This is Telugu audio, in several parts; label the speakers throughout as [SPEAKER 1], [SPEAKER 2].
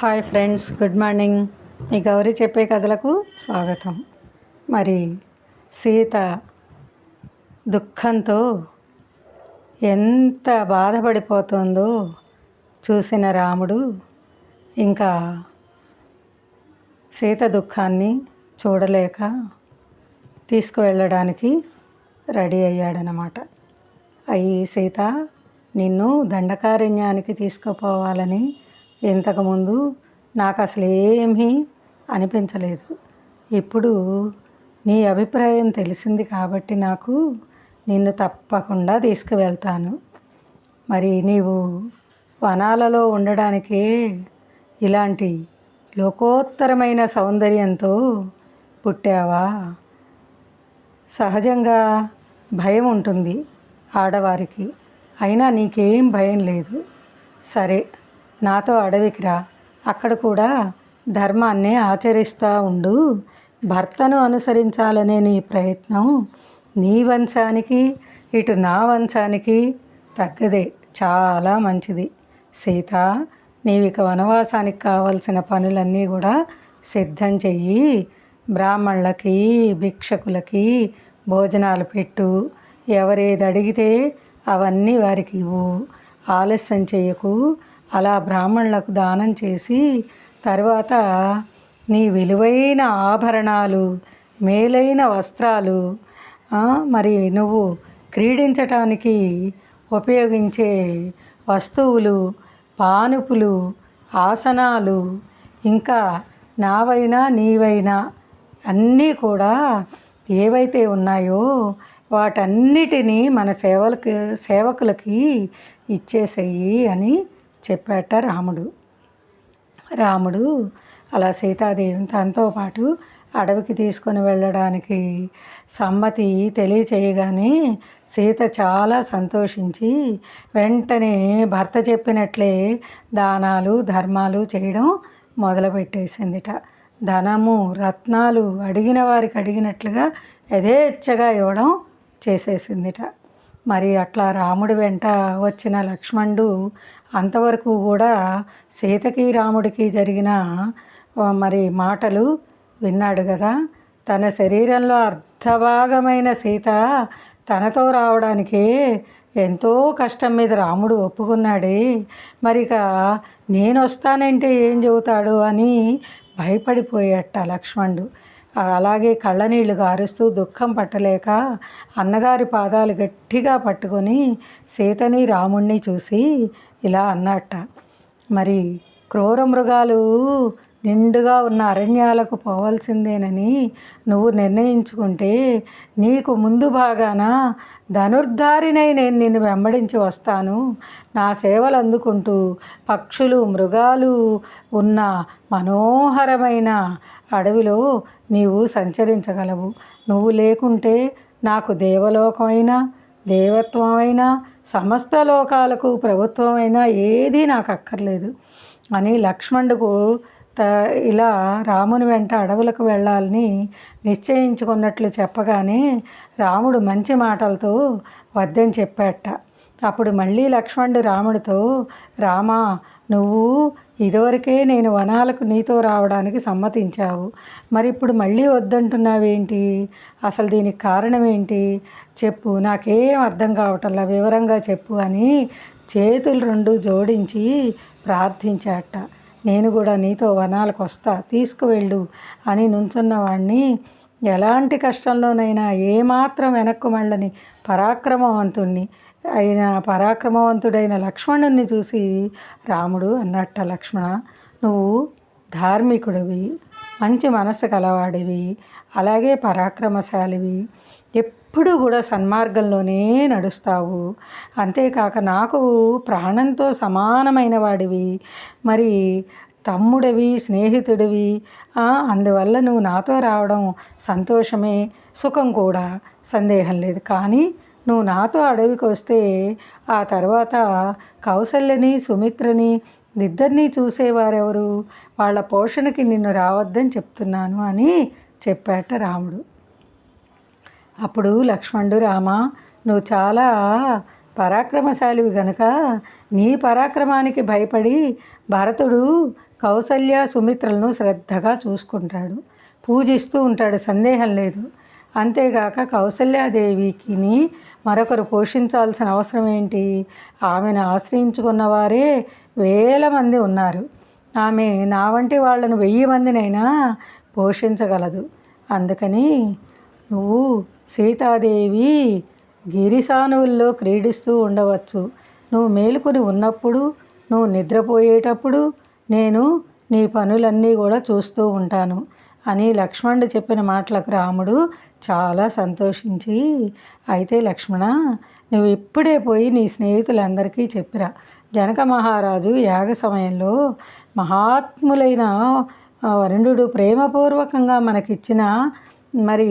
[SPEAKER 1] Hi friends good morning. మీ గౌరీ చెప్పే కథలకు స్వాగతం. మరి సీత దుఃఖంతో ఎంత బాధపడిపోతుందో చూసిన రాముడు ఇంకా సీత దుఃఖాన్ని చూడలేక తీసుకువెళ్ళడానికి రెడీ అయ్యాడనమాట అయ్యి సీత నిన్ను దండకారణ్యానికి తీసుకుపోవాలని ఇంతకుముందు నాకు అసలు ఏమీ అనిపించలేదు. ఇప్పుడు నీ అభిప్రాయం తెలిసింది కాబట్టి నాకు నిన్ను తప్పకుండా తీసుకువెళ్తాను. మరి నీవు వనాలలో ఉండడానికే ఇలాంటి లోకోత్తరమైన సౌందర్యంతో పుట్టావా? సహజంగా భయం ఉంటుంది ఆడవారికి. అయినా నీకేం భయం లేదు. సరే. నాతో అడవికి రా అక్కడ కూడా ధర్మాన్ని ఆచరిస్తూ ఉండు. భర్తను అనుసరించాలనే నీ ప్రయత్నం నీ వంశానికి ఇటు నా వంశానికి తగ్గదే. చాలా మంచిది. సీత నీవిక వనవాసానికి కావలసిన పనులన్నీ కూడా సిద్ధం చెయ్యి. బ్రాహ్మణులకి భిక్షకులకి భోజనాలు పెట్టు. ఎవరేది అడిగితే అవన్నీ వారికి ఇవ్వు. ఆలస్యం చేయకు అలా బ్రాహ్మణులకు దానం చేసి తర్వాత నీ విలువైన ఆభరణాలు మేలైన వస్త్రాలు మరి నువ్వు క్రీడించటానికి ఉపయోగించే వస్తువులు పానుపులు ఆసనాలు ఇంకా నావైనా నీవైనా అన్నీ కూడా ఏవైతే ఉన్నాయో వాటన్నిటినీ మన సేవలకి సేవకులకి ఇచ్చేసేయి అని చెప్పాట రాముడు. రాముడు అలా సీతాదేవిని తనతో పాటు అడవికి తీసుకొని వెళ్ళడానికి సమ్మతి తెలియచేయగానే సీత చాలా సంతోషించి వెంటనే భర్త చెప్పినట్లే దానాలు ధర్మాలు చేయడం మొదలుపెట్టేసిందిట. ధనము రత్నాలు అడిగిన వారికి అడిగినట్లుగా యథేచ్ఛగా ఇవ్వడం చేసేసిందిట. మరి అట్లా రాముడి వెంట వచ్చిన లక్ష్మణుడు అంతవరకు కూడా సీతకి రాముడికి జరిగిన మరి మాటలు విన్నాడు కదా. తన శరీరంలో అర్ధభాగమైన సీత తనతో రావడానికి ఎంతో కష్టం మీద రాముడు ఒప్పుకున్నాడే. మరిక నేను వస్తానంటే ఏం చెబుతాడు అని భయపడిపోయేట లక్ష్మణుడు. అలాగే కళ్ళనీళ్ళు గారుస్తూ దుఃఖం పట్టలేక అన్నగారి పాదాలు గట్టిగా పట్టుకొని సీతని రాముణ్ణి చూసి ఇలా అన్నట్ట. మరి క్రూర మృగాలు నిండుగా ఉన్న అరణ్యాలకు పోవాల్సిందేనని నువ్వు నిర్ణయించుకుంటే నీకు ముందు భాగాన ధనుర్ధారినై నేను నిన్ను వెంబడించి వస్తాను. నా సేవలు అందుకుంటూ పక్షులు మృగాలు ఉన్న మనోహరమైన అడవిలో నీవు సంచరించగలవు. నువ్వు లేకుంటే నాకు దేవలోకమైనా దేవత్వమైనా సమస్త లోకాలకు ప్రభుత్వమైనా ఏదీ నాకు అక్కర్లేదు అని లక్ష్మణుడుకు త ఇలా రాముని వెంట అడవులకు వెళ్ళాలని నిశ్చయించుకున్నట్లు చెప్పగానే రాముడు మంచి మాటలతో వద్దని చెప్పాట అప్పుడు మళ్ళీ లక్ష్మణుడు రాముడితో రామా నువ్వు ఇదివరకే నేను వనాలకు నీతో రావడానికి సమ్మతించావు. మరి ఇప్పుడు మళ్ళీ వద్దంటున్నావేంటి? అసలు దీనికి కారణం ఏంటి? చెప్పు. నాకేం అర్థం కావటంలా వివరంగా చెప్పు అని చేతులు రెండు జోడించి ప్రార్థించాట. నేను కూడా నీతో వనాలకు వస్తా. తీసుకువెళ్ళు అని నుంచున్నవాడిని ఎలాంటి కష్టంలోనైనా ఏమాత్రం వెనక్కు మళ్ళని పరాక్రమవంతుణ్ణి. అయిన పరాక్రమవంతుడైన లక్ష్మణుణ్ణి చూసి రాముడు అన్నట్ట లక్ష్మణ నువ్వు ధార్మికుడివి మంచి మనసు కలవాడివి అలాగే పరాక్రమశాలివి ఎప్పుడు కూడా సన్మార్గంలోనే నడుస్తావు. అంతేకాక నాకు ప్రాణంతో సమానమైన వాడివి మరి తమ్ముడివి స్నేహితుడివి అందువల్ల నువ్వు నాతో రావడం సంతోషమే సుఖం కూడా సందేహం లేదు. కానీ నువ్వు నాతో అడవికి వస్తే ఆ తర్వాత కౌసల్యని సుమిత్రని ఇద్దరినీ చూసేవారెవరు? వాళ్ళ పోషణకి నిన్ను రావద్దని చెప్తున్నాను అని చెప్పాట రాముడు. అప్పుడు లక్ష్మణుడు రామ నువ్వు చాలా పరాక్రమశాలివి గనక నీ పరాక్రమానికి భయపడి భరతుడు కౌసల్య సుమిత్రలను శ్రద్ధగా చూసుకుంటాడు. పూజిస్తూ ఉంటాడు సందేహం లేదు. అంతేగాక కౌసల్యాదేవికి మరొకరు పోషించాల్సిన అవసరం ఏంటి? ఆమెను ఆశ్రయించుకున్న వారే వేల మంది ఉన్నారు. ఆమె నా వంటి వాళ్ళను వెయ్యి మందినైనా పోషించగలదు. అందుకని నువ్వు సీతాదేవి గిరిసానువుల్లో క్రీడిస్తూ ఉండవచ్చు. నువ్వు మేలుకొని ఉన్నప్పుడు నువ్వు నిద్రపోయేటప్పుడు నేను నీ పనులన్నీ కూడా చూస్తూ ఉంటాను. అని లక్ష్మణుడు చెప్పిన మాటలకు రాముడు చాలా సంతోషించి అయితే లక్ష్మణ నువ్వు ఇప్పుడే పోయి నీ స్నేహితులందరికీ చెప్పిరా. జనక మహారాజు యాగ సమయంలో మహాత్ములైన వరుణుడు ప్రేమపూర్వకంగా మనకిచ్చిన మరి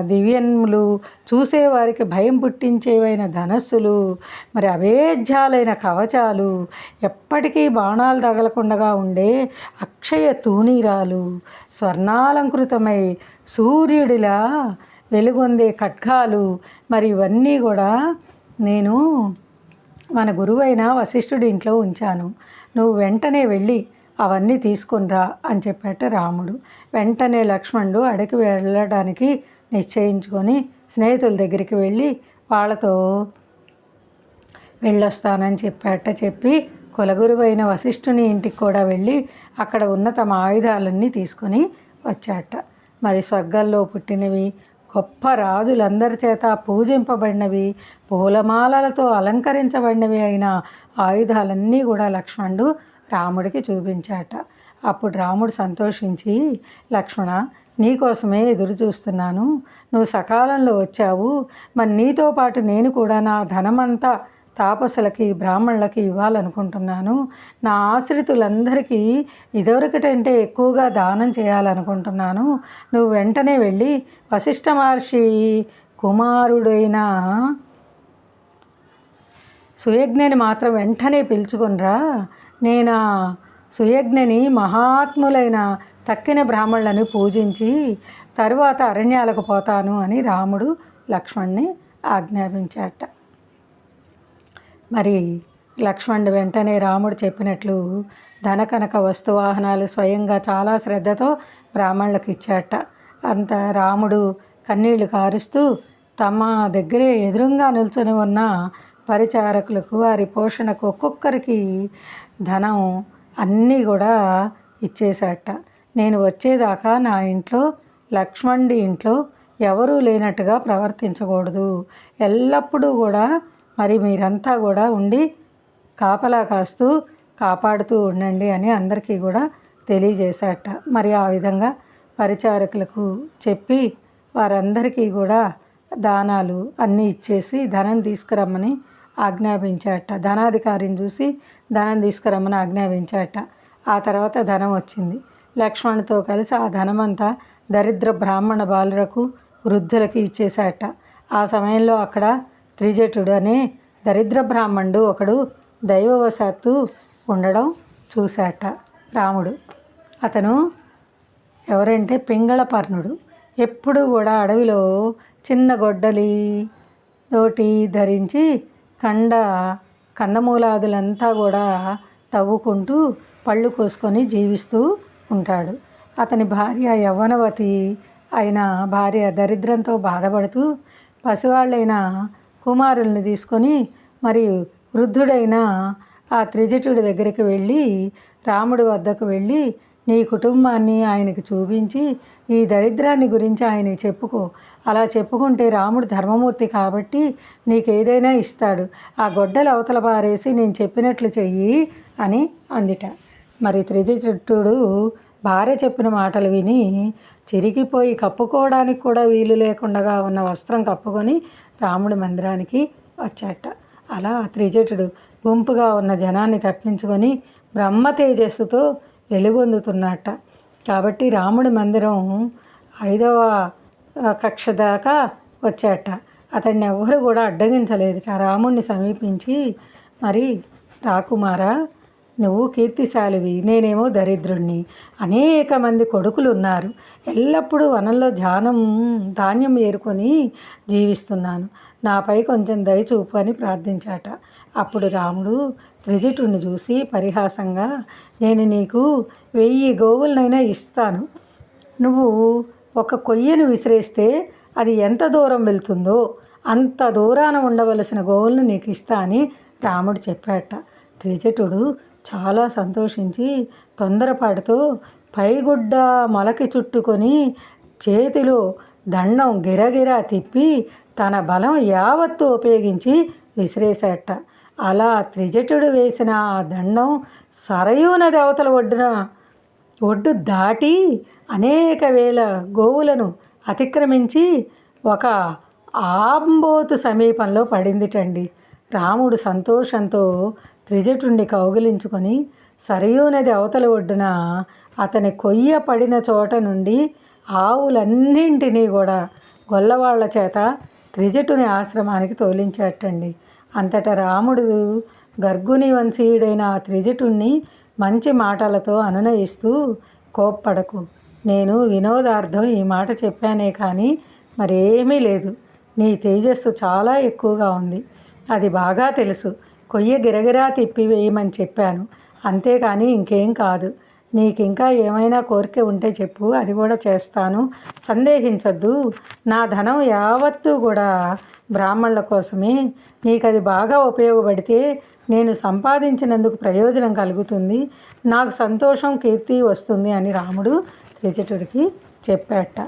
[SPEAKER 1] దివ్యన్ములు చూసేవారికి భయం పుట్టించేవైన ధనస్సులు మరి అవేధ్యాలైన కవచాలు ఎప్పటికీ బాణాలు తగలకుండగా ఉండే అక్షయ తూనీరాలు స్వర్ణాలంకృతమై సూర్యుడిలా వెలుగొందే ఖడ్గాలు మరి ఇవన్నీ కూడా నేను మన గురువైన వశిష్ఠుడి ఇంట్లో ఉంచాను. నువ్వు వెంటనే వెళ్ళి అవన్నీ తీసుకునిరా అని చెప్పాట రాముడు. వెంటనే లక్ష్మణుడు అడగి వెళ్ళడానికి నిశ్చయించుకొని స్నేహితుల దగ్గరికి వెళ్ళి వాళ్ళతో వెళ్ళొస్తానని చెప్పాట చెప్పి కులగురువైన వశిష్ఠుని ఇంటికి కూడా వెళ్ళి అక్కడ ఉన్న తమ ఆయుధాలన్నీ తీసుకొని వచ్చాట. మరి స్వర్గంలో పుట్టినవి గొప్ప రాజులందరి చేత పూజింపబడినవి పూలమాలలతో అలంకరించబడినవి అయిన ఆయుధాలన్నీ కూడా లక్ష్మణుడు రాముడికి చూపించాట. అప్పుడు రాముడు సంతోషించి లక్ష్మణ నీకోసమే ఎదురు చూస్తున్నాను. నువ్వు సకాలంలో వచ్చావు. మరి నీతో పాటు నేను కూడా నా ధనమంతా తాపసులకి బ్రాహ్మణులకి ఇవ్వాలనుకుంటున్నాను. నా ఆశ్రితులందరికీ ఇదివరకటంటే ఎక్కువగా దానం చేయాలనుకుంటున్నాను. నువ్వు వెంటనే వెళ్ళి వశిష్ఠ మహర్షి కుమారుడైన సుయజ్ఞని మాత్రం వెంటనే పిలుచుకునిరా. నేను? సుయజ్ఞని మహాత్ములైన తక్కిన బ్రాహ్మణులను పూజించి తరువాత అరణ్యాలకు పోతాను అని రాముడు లక్ష్మణ్ణి ఆజ్ఞాపించాట. మరి లక్ష్మణుడు వెంటనే రాముడు చెప్పినట్లు ధనకనక వస్తువాహనాలు స్వయంగా చాలా శ్రద్ధతో బ్రాహ్మణులకు ఇచ్చాట. అంత రాముడు కన్నీళ్ళు కారుస్తూ తమ దగ్గరే ఎదురుగా నిల్చొని ఉన్న పరిచారకులకు వారి పోషణకు ఒక్కొక్కరికి ధనం అన్నీ కూడా ఇచ్చేశాట నేను వచ్చేదాకా నా ఇంట్లో లక్ష్మణుడి ఇంట్లో ఎవరూ లేనట్టుగా ప్రవర్తించకూడదు. ఎల్లప్పుడూ కూడా మరి మీరంతా కూడా ఉండి కాపలా కాస్తూ కాపాడుతూ ఉండండి అని అందరికీ కూడా తెలియజేశాట మరి ఆ విధంగా పరిచారకులకు చెప్పి వారందరికీ కూడా దానాలు అన్నీ ఇచ్చేసి ధనం తీసుకురమ్మని ఆజ్ఞాపించాట ధనాధికారిని చూసి ధనం తీసుకురమ్మని ఆజ్ఞాపించాట ఆ తర్వాత ధనం వచ్చింది. లక్ష్మణ్తో కలిసి ఆ ధనమంతా దరిద్ర బ్రాహ్మణ బాలులకు వృద్ధులకు ఇచ్చేశాట ఆ సమయంలో అక్కడ త్రిజటుడు అనే దరిద్ర బ్రాహ్మణుడు ఒకడు దైవవశాత్తు ఉండడం చూశాట రాముడు. అతను ఎవరంటే పింగళపర్ణుడు. ఎప్పుడు కూడా అడవిలో చిన్న గొడ్డలి తోటి ధరించి కండ కందమూలాదులంతా కూడా తవ్వుకుంటూ పళ్ళు కోసుకొని జీవిస్తూ ఉంటాడు. అతని భార్య యవ్వనవతి అయిన భార్య దరిద్రంతో బాధపడుతూ పసివాళ్ళైన కుమారుల్ని తీసుకొని మరియు వృద్ధుడైన ఆ త్రిజటుడి దగ్గరికి వెళ్ళి రాముడి వద్దకు వెళ్ళి నీ కుటుంబాన్ని ఆయనకి చూపించి ఈ దరిద్రాన్ని గురించి ఆయనకి చెప్పుకో. అలా చెప్పుకుంటే రాముడు ధర్మమూర్తి కాబట్టి నీకేదైనా ఇస్తాడు. ఆ గొడ్డలు అవతల పారేసి నేను చెప్పినట్లు చెయ్యి అని అందిట. మరి త్రిజచుట్టుడు భార్య చెప్పిన మాటలు విని చిరిగిపోయి కప్పుకోవడానికి కూడా వీలు లేకుండా ఉన్న వస్త్రం కప్పుకొని రాముడి మందిరానికి వచ్చాట. అలా త్రిజటుడు గుంపుగా ఉన్న జనాన్ని తప్పించుకొని బ్రహ్మ తేజస్సుతో వెలుగొందుతున్నట్ట. కాబట్టి రాముడి మందిరం ఐదవ కక్ష దాకా వచ్చాట. అతన్ని ఎవరు కూడా అడ్డగించలేదు రాముడిని సమీపించి మరి రాకుమారా నువ్వు కీర్తిశాలివి నేనేమో దరిద్రుణ్ణి. అనేక మంది కొడుకులు ఉన్నారు ఎల్లప్పుడూ వనంలో ధ్యానం ధాన్యం ఏరుకొని జీవిస్తున్నాను. నాపై కొంచెం దయ చూపు అని ప్రార్థించాట. అప్పుడు రాముడు త్రిజటుడిని చూసి పరిహాసంగా నేను నీకు వెయ్యి గోవులనైనా ఇస్తాను. నువ్వు ఒక కొయ్యను విసిరేస్తే అది ఎంత దూరం వెళ్తుందో అంత దూరాన ఉండవలసిన గోవులను నీకు ఇస్తా అని రాముడు చెప్పాట. త్రిజటుడు చాలా సంతోషించి తొందరపాటుతో పైగుడ్డ మొలకి చుట్టుకొని చేతిలో దండం గిరగిరా తిప్పి తన బలం యావత్తు ఉపయోగించి విసిరేశాట అలా త్రిజటుడు వేసిన ఆ దండం సరయూ నది అవతల ఒడ్డున ఒడ్డు దాటి అనేక వేల గోవులను అతిక్రమించి ఒక ఆంబోతు సమీపంలో పడిందిటండి. రాముడు సంతోషంతో త్రిజటుణ్ణి కౌగిలించుకొని సరయూ నది అవతల ఒడ్డున అతని కొయ్య పడిన చోట నుండి ఆవులన్నింటినీ కూడా గొల్లవాళ్ళ చేత త్రిజటుని ఆశ్రమానికి తోలించేటండి. అంతటా రాముడు గర్గుని వంశీయుడైన ఆ త్రిజటుణ్ణి మంచి మాటలతో అనునయిస్తూ కోప్పడకు. నేను వినోదార్థం ఈ మాట చెప్పానే కానీ మరేమీ లేదు. నీ తేజస్సు చాలా ఎక్కువగా ఉంది. అది బాగా తెలుసు. కొయ్య గిరగిరా తిప్పి వేయమని చెప్పాను. అంతేకాని ఇంకేం కాదు. నీకు ఇంకా ఏమైనా కోరిక ఉంటే చెప్పు అది కూడా చేస్తాను. సందేహించద్దు. నా ధనం యావత్తు కూడా బ్రాహ్మణుల కోసమే. నీకు అది బాగా ఉపయోగపడితే నేను సంపాదించినందుకు ప్రయోజనం కలుగుతుంది. నాకు సంతోషం కీర్తి వస్తుంది అని రాముడు త్రిజటుడికి చెప్పాట.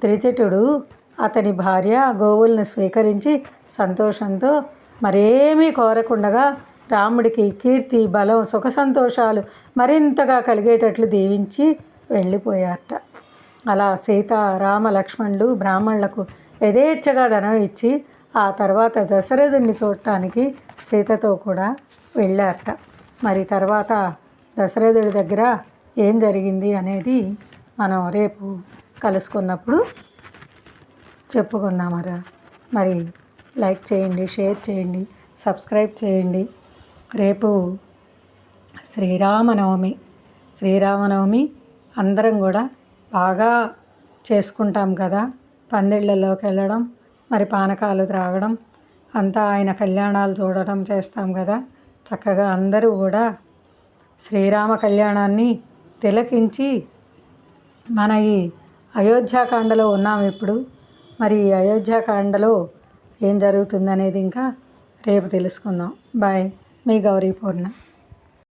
[SPEAKER 1] త్రిజటుడు అతని భార్య గోవులను స్వీకరించి సంతోషంతో మరేమీ కోరకుండగా రాముడికి కీర్తి బలం సుఖ సంతోషాలు మరింతగా కలిగేటట్లు దీవించి వెళ్ళిపోయారట. అలా సీత రామ లక్ష్మణులు బ్రాహ్మణులకు యథేచ్ఛగా ధనం ఇచ్చి ఆ తర్వాత దశరథుని చూడటానికి సీతతో కూడా వెళ్ళారట. మరి తర్వాత దశరథుడి దగ్గర ఏం జరిగింది అనేది మనం రేపు కలుసుకున్నప్పుడు చెప్పుకుందామరా మరి లైక్ చేయండి షేర్ చేయండి సబ్స్క్రైబ్ చేయండి. రేపు శ్రీరామనవమి శ్రీరామనవమి అందరం కూడా బాగా చేసుకుంటాం కదా. పందిళ్ళలోకి వెళ్ళడం మరి పానకాలు త్రాగడం అంతా ఆయన కళ్యాణాలు చూడడం చేస్తాం కదా. చక్కగా అందరూ కూడా శ్రీరామ కళ్యాణాన్ని తిలకించి మన ఈ అయోధ్యాకాండలో ఉన్నాం ఇప్పుడు. మరి ఈ అయోధ్యాకాండలో ఏం జరుగుతుందనేది ఇంకా రేపు తెలుసుకుందాం. బాయ్. మీ గౌరీ పూర్ణ.